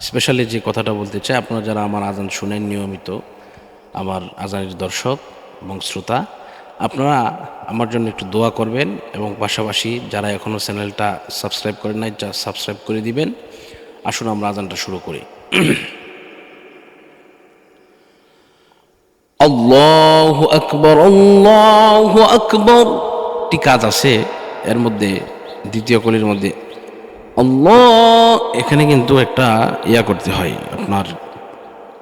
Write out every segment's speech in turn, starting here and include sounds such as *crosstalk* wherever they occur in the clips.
Specially যে কথাটা বলতে চাই, আপনারা যারা আমার আজান শুনেন নিয়মিত, আমার আজানের দর্শক এবং শ্রোতা, আপনারা আমার জন্য একটু দোয়া করবেন এবং পাশাপাশি যারা এখনও চ্যানেলটা সাবস্ক্রাইব করেন নাই, যা সাবস্ক্রাইব করে দিবেন। আসুন আমরা আজানটা শুরু করি। *clears throat* আল্লাহু আকবর আল্লাহু আকবর। কাজ আছে, এর মধ্যে, দ্বিতীয় কলির মধ্যে আল্লাহ, এখানে কিন্তু একটা ইয়া করতে হয়। আপনার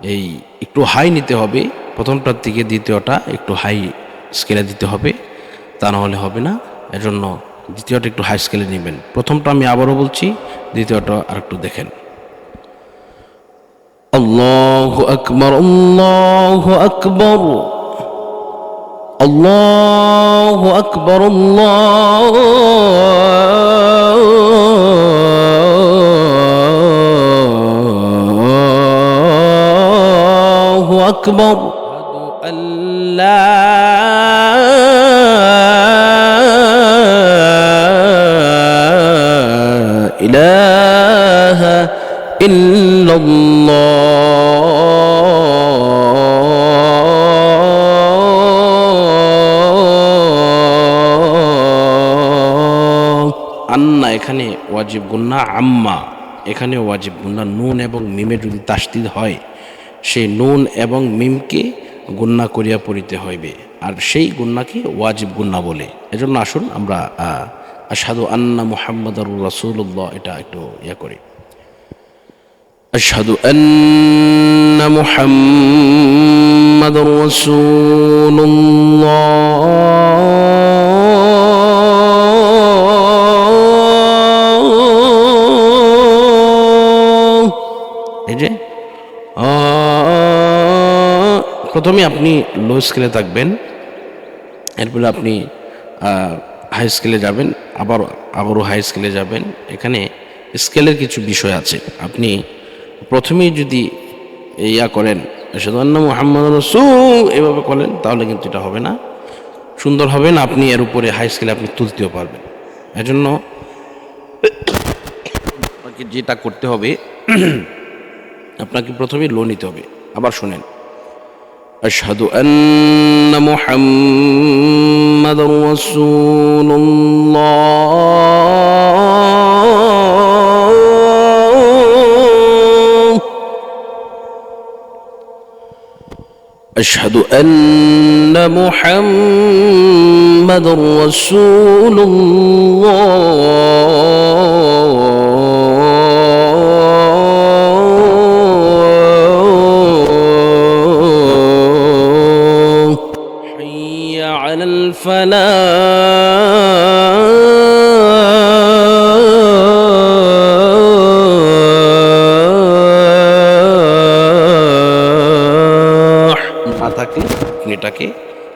এই একটু হাই নিতে হবে। প্রথমটার থেকে দ্বিতীয়টা একটু হাই স্কেলে দিতে হবে। তা না হলে হবে না। এজন্য দ্বিতীয়টা একটু হাই স্কেলে নেবেন। প্রথমটা আমি আবারও বলছি, দ্বিতীয়টা আর একটু দেখেন। আল্লাহু আকবর আল্লাহু আকবর। আল্লাহু আকবর আল্লাহু আকবর আল্লাহ ইলাহা ইল্লাল্লাহ আন্না, এখানে ওয়াজিব গুন্না আম্মা, এখানে ওয়াজিব গুন্না নুন এবং মিমের যদি তাস্তিদ হয় সেই নুন এবং মিমকে গুন্না করিয়া পড়িতে হইবে। আর সেই গুন্নাকে ওয়াজিব গুন্না বলে। এজন্য আসুন আমরা আসাদু আন্না মুহাম্মদুর রাসুল্লাহ এটা একটু ইয়া করি। আসাদু আন্না মুহাম্মাদুর রাসূলুল্লাহ। প্রথমে আপনি লো স্কেলে থাকবেন, এরপরে আপনি হাই স্কেলে যাবেন, আবার, আবারও হাই স্কেলে যাবেন। এখানে স্কেলের কিছু বিষয় আছে। আপনি প্রথমেই যদি ইয়া করেন সেদান্ন মোহাম্মদ রসুল এভাবে করেন, তাহলে কিন্তু এটা হবে না। সুন্দর হবে না, আপনি এর উপরে হাই স্কেলে আপনি তুলতেও পারবেন। এজন্য আপনাকে যেটা করতে হবে, *clears throat* আপনাকে প্রথমে লো নিতে হবে। আবার শোনেন। أشهد أن محمد رسول الله. أشهد أن محمد رسول الله. على الفلاح না থাকলে আপনি এটাকে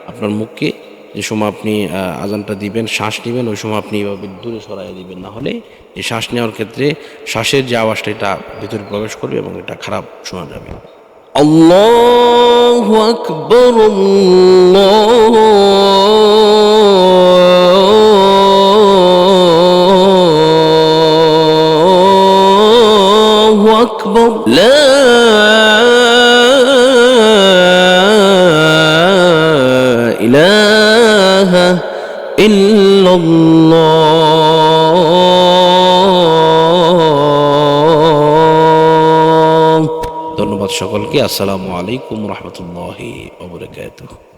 আপনার মুখকে যে সময় আপনি আহ, আজানটা দিবেন শ্বাস নেবেন ওই সময় আপনি এভাবে দূরে সরাই দিবেন না হলে এই শ্বাস নেওয়ার ক্ষেত্রে শ্বাসের যে আওয়াজটা এটা ভিতরে প্রবেশ করবে এবং এটা খারাপ শোনা যাবে আল্লাহু আকবর আল্লাহু আকবর। লা ইলাহা ইল্লাল্লাহ। ধন্যবাদ সকলকে। আসসালামু আলাইকুম রহমতুল্লাহি ওবরাকাতুহ